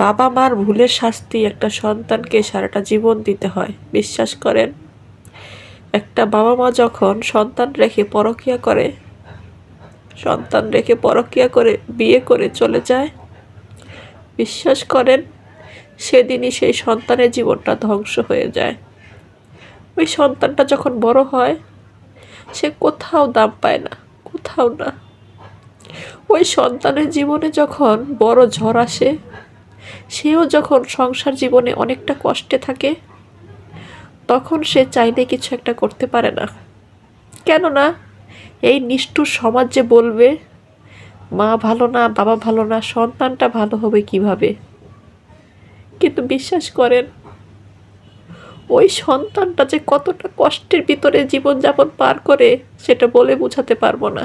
বাবা মার ভুলের শাস্তি একটা সন্তানকে সারাটা জীবন দিতে হয়, বিশ্বাস করেন? একটা বাবা মা যখন সন্তান রেখে পরকিয়া করে, সন্তান রেখে পরকিয়া করে বিয়ে করে চলে যায়, বিশ্বাস করেন? সেদিনই সেই সন্তানের জীবনটা ধ্বংস হয়ে যায়। ওই সন্তানটা যখন বড় হয়, সে কোথাও দাম পায় না, কোথাও না। ওই সন্তানের জীবনে যখন বড় ঝড় আসে সেও যখন সংসার জীবনে অনেকটা কষ্টে থাকে, তখন সে চাইলে কিছু একটা করতে পারে না। কেননা, এই নিষ্ঠুর সমাজ যে বলবে, মা ভালো না, বাবা ভালো না, সন্তানটা ভালো হবে কীভাবে? কিন্তু বিশ্বাস করেন, ওই সন্তানটা যে কতটা কষ্টের ভিতরে জীবনযাপন পার করে, সেটা বলে বোঝাতে পারব না।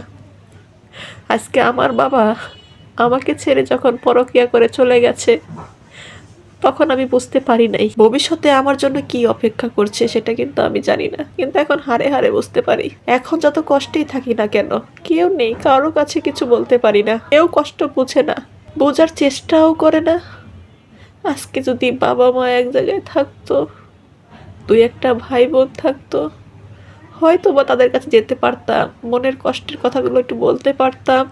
আজকে আমার বাবা আমাকে ছেড়ে যখন পরকিয়া করে চলে গেছে, তখন আমি বুঝতে পারি নাই ভবিষ্যতে আমার জন্য কি অপেক্ষা করছে, সেটা কিন্তু আমি জানি না। কিন্তু এখন হারে হারে বুঝতে পারি। এখন যত কষ্টেই থাকি না কেন, কেউ নেই, কারও কাছে কিছু বলতে পারি না। কেউ কষ্ট বুঝে না, বোঝার চেষ্টাও করে না। আজকে যদি বাবা মা এক জায়গায় থাকতো, দুই একটা ভাই বোন থাকতো হয়তো বা তাদের কাছে যেতে পারতাম, মনের কষ্টের কথাগুলো একটু বলতে পারতাম।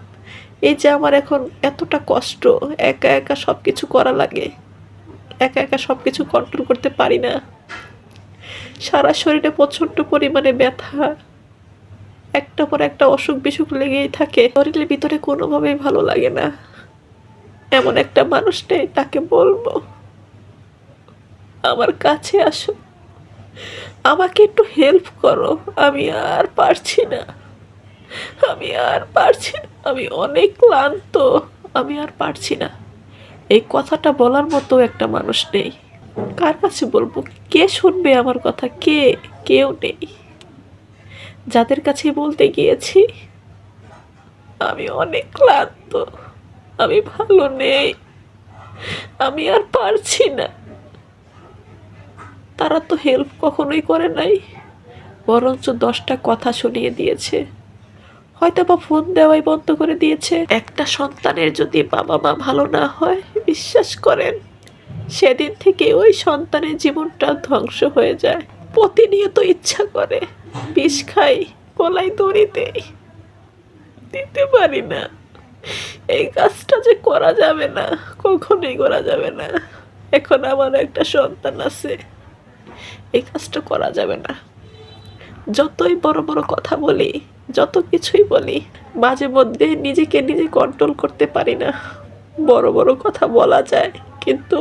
এই যে আমার এখন এতটা কষ্ট, একা একা সব কিছু করা লাগে, একা একা সব কিছু কন্ট্রোল করতে পারি না। সারা শরীরে প্রচণ্ড পরিমাণে ব্যথা। একটা পর একটা অসুখ বিসুখ লেগেই থাকে। শরীরের ভিতরে কোনোভাবেই ভালো লাগে না। এমন একটা মানুষ নেই, তাকে বলব, আমার কাছে আসো। আমাকে একটু হেল্প করো, আমি আর পারছি না। আমি আর পারছি না। আমি অনেক ক্লান্ত। আমি আর পারছি না। এই কথাটা বলার মতো একটা মানুষ নেই। কার কাছে বলব? কে শুনবে আমার কথা? কে? কেউ নেই। যাদের কাছে বলতে গিয়েছি, আমি অনেক ক্লান্ত। আমি ভালো নেই। আমি আর পারছি না। তারা তো হেল্প কখনোই করে নাই, বরঞ্চ দশটা কথা শুনিয়ে দিয়েছে। হয়তো বা ফোন দেওয়াই বন্ধ করে দিয়েছে। একটা সন্তানের যদি বাবা মা ভালো না হয়, বিশ্বাস করেন, সেদিন থেকে ওই সন্তানের জীবনটা ধ্বংস হয়ে যায়। প্রতিনিয়ত ইচ্ছা করে, বিষ খাই, গলায় দড়ি দেই। দিতে পারি না। এই কাজটা যে করা যাবে না, কখনোই করা যাবে না। এখন আমার একটা সন্তান আছে। এই কাজটা করা যাবে না। যতই বড় বড় কথা বলি, যত কিছুই বলি, মাঝে মধ্যে নিজেকে নিজে কন্ট্রোল করতে পারি না। বড় বড় কথা বলা যায়, কিন্তু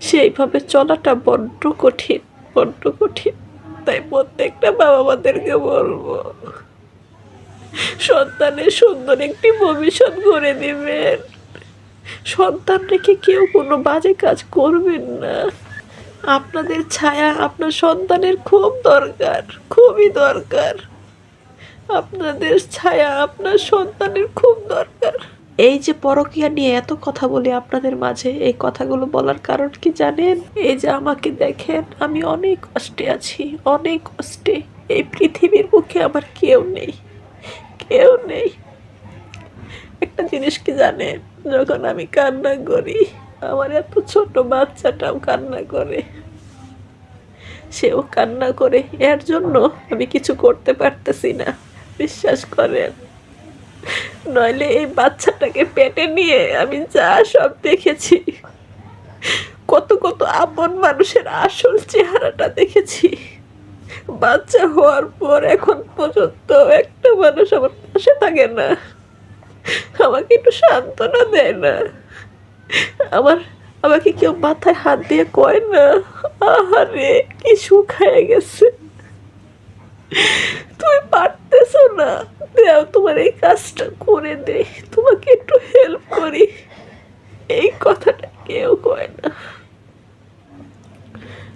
সেইভাবে চলাটা বড্ড কঠিন বড্ড কঠিন। তাই প্রত্যেকটা বাবা মাদেরকে বলব, সন্তানের সুন্দর একটি ভবিষ্যৎ গড়ে দিবেন। সন্তান রেখে কেউ কোনো বাজে কাজ করবেন না। আপনাদের ছায়া আপনার সন্তানের খুব দরকার, খুবই দরকার। আপনাদের ছায়া আপনার সন্তানের খুব দরকার। এই যে পরকিয়া নিয়ে এত কথা বলি আপনাদের মাঝে, এই কথাগুলো বলার কারণ কি জানেন? এই যে আমাকে দেখেন, আমি অনেক কষ্টে আছি, অনেক কষ্টে। এই পৃথিবীর মুখে আমার কেউ নেই কেউ নেই। একটা জিনিস কি জানেন? যখন আমি কান্না করি আমার এত ছোট বাচ্চাটাও কান্না করে। সেও কান্না করে। এর জন্য আমি কিছু করতে পারতেছি না। বিশ্বাস করেন। নইলে এই বাচ্চাটাকে পেটে নিয়ে আমি যা সব দেখেছি, কত কত আপন মানুষের আসল চেহারাটা দেখেছি। বাচ্চা হওয়ার পর এখন পর্যন্ত একটা মানুষ আমার পাশে থাকে না। আমাকে একটু সান্ত্বনা দেয় না। আমার, আমাকে কেউ মাথায় হাত দিয়ে কয় না, আহারে, কি শুকায় গেছে। তুমি পারতেছো না। দেও, তোমার এই কাজটা করে দে। তোমাকে একটু হেল্প করি। এই কথাটা কেউ কয় না।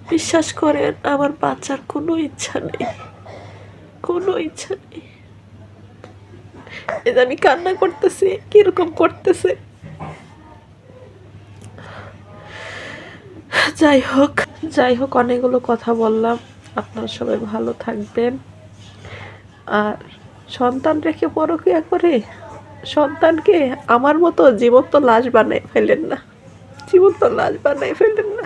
বিশ্বাস করেন, আমার বাচ্চার কোনো ইচ্ছা নেই। কোনো ইচ্ছা নেই। আমি কান্না করতেছি, কীরকম করতেছে? যাই হোক যাই হোক, অনেকগুলো কথা বললাম। আপনারা সবাই ভালো থাকবেন। আর সন্তান রেখে পরকিয়া করে? সন্তানকে আমার মতো জীবন্ত লাশ বানাই ফেলেন না। জীবন্ত লাশ বানাই ফেলেন না।